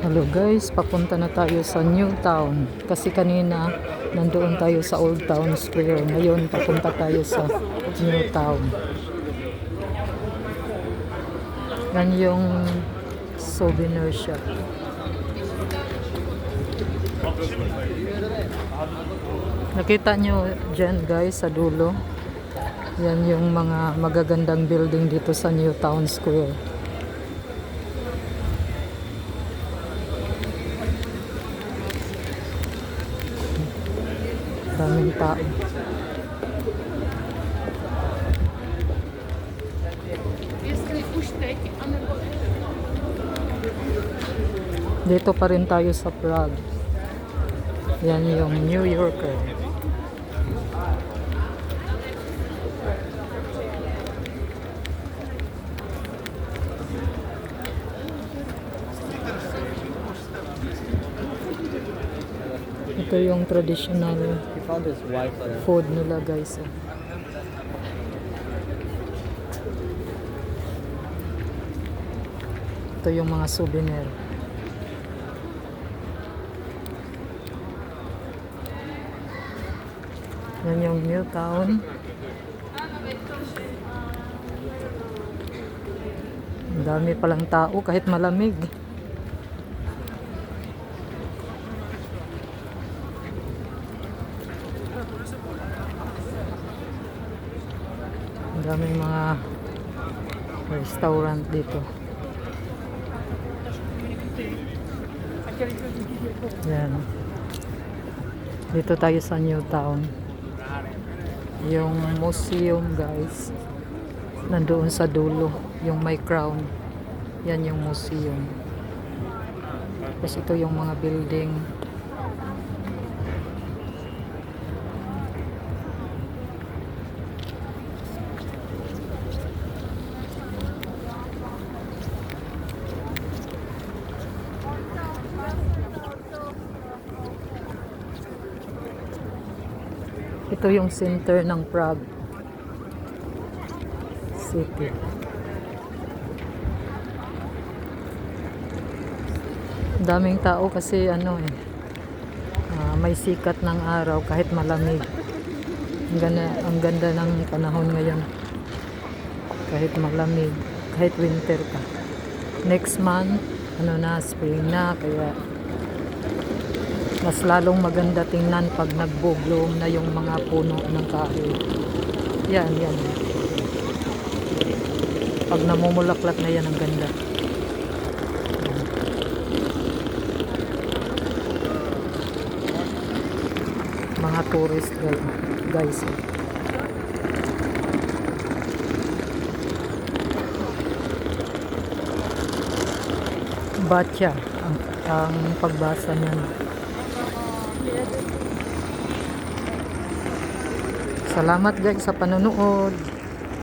Hello guys, papunta na tayo sa New Town. Kasi kanina nandoon tayo sa Old Town Square. Ngayon papunta tayo sa New Town. Yan yung souvenir shop. Nakita nyo dyan guys sa dulo. Yan yung mga magagandang building dito sa New Town Square. Daming tao. Dito pa rin tayo sa Prague. Yan yung New Yorker. Ito yung traditional there. food nila guys. eh. Ito yung mga souvenir. Yan yung New Town. Ang dami palang tao kahit malamig. Ang daming mga restaurant dito. Yan. Dito tayo sa New Town. Yung museum guys. Nandoon sa dulo. Yung may crown. Yan yung museum. Tapos ito yung mga building. Ito yung center ng Prague City. Daming tao kasi ano eh ah, may sikat ng araw kahit malamig. Ang ganda, ang ganda ng panahon ngayon. Kahit malamig, kahit winter ka. Next month, ano na, spring na, kaya mas lalong maganda tingnan pag nagbo-bloom na yung mga puno ng kahoy. Yan, yan. Pag namumulaklak na yan, ang ganda. Mga tourist guys. guys. Batya ang, ang pagbasa niyan. Salamat guys sa panonood.